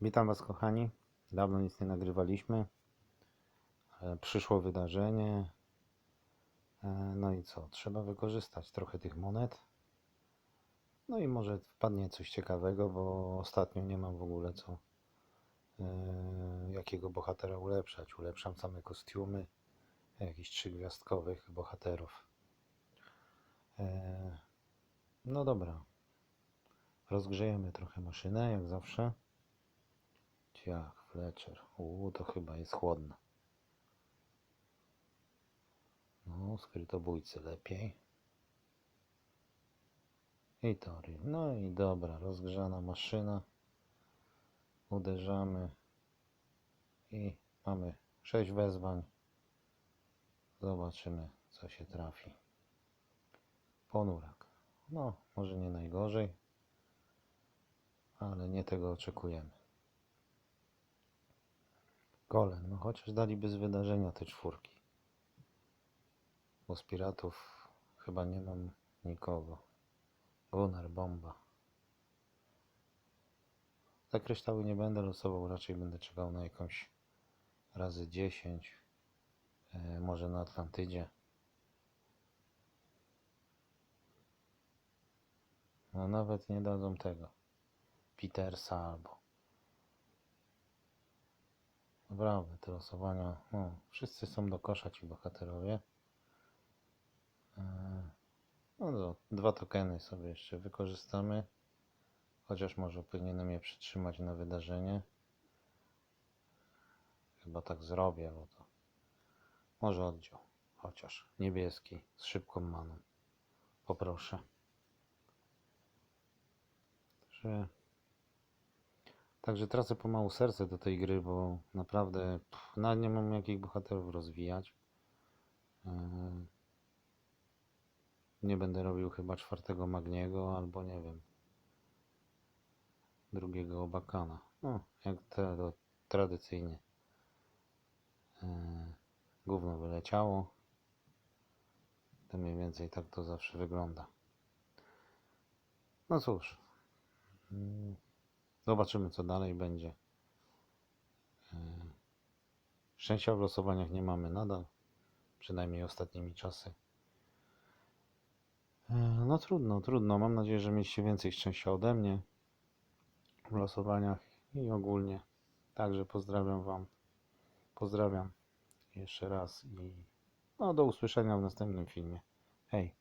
Witam Was, kochani. Dawno nic nie nagrywaliśmy. ale Przyszło wydarzenie. E, No i co? Trzeba wykorzystać trochę tych monet. No i może wpadnie coś ciekawego, bo ostatnio nie mam w ogóle co e, jakiego bohatera ulepszać. Ulepszam same kostiumy jakichś trzygwiazdkowych bohaterów. E, No dobra. Rozgrzejemy trochę maszynę, jak zawsze. Ciach, Fletcher. Uuu, to chyba jest chłodne. No, skrytobójcy lepiej. I tory. No i dobra, rozgrzana maszyna. Uderzamy. I mamy 6 wezwań. Zobaczymy, co się trafi. Ponurak. No, może nie najgorzej, ale nie tego oczekujemy. Golem, no chociaż daliby z wydarzenia te czwórki. Bo z piratów chyba nie mam nikogo. Gunnar, bomba. Za kryształy nie będę losował, raczej będę czekał na jakąś razy 10. E, może na Atlantydzie. No nawet nie dadzą tego. Petersa albo Naprawdę, te losowania, no, wszyscy są do kosza ci bohaterowie. Eee, No to dwa tokeny sobie jeszcze wykorzystamy. Chociaż może powinienem je przytrzymać na wydarzenie. Chyba tak zrobię, bo to może oddział. Chociaż niebieski z szybką maną. Poproszę. Także Także tracę pomału serce do tej gry, bo naprawdę pff, nawet nie mam jakich bohaterów rozwijać. Eee, Nie będę robił chyba czwartego Magniego albo nie wiem drugiego Obakana. No, jak te to tradycyjnie. Eee, Gówno wyleciało. To mniej więcej tak to zawsze wygląda. No cóż. Zobaczymy, co dalej będzie. E, Szczęścia w losowaniach nie mamy nadal, przynajmniej ostatnimi czasy. E, No trudno, trudno. Mam nadzieję, że mieliście więcej szczęścia ode mnie w losowaniach i ogólnie. Także pozdrawiam Wam. Pozdrawiam jeszcze raz i no, do usłyszenia w następnym filmie. Hej.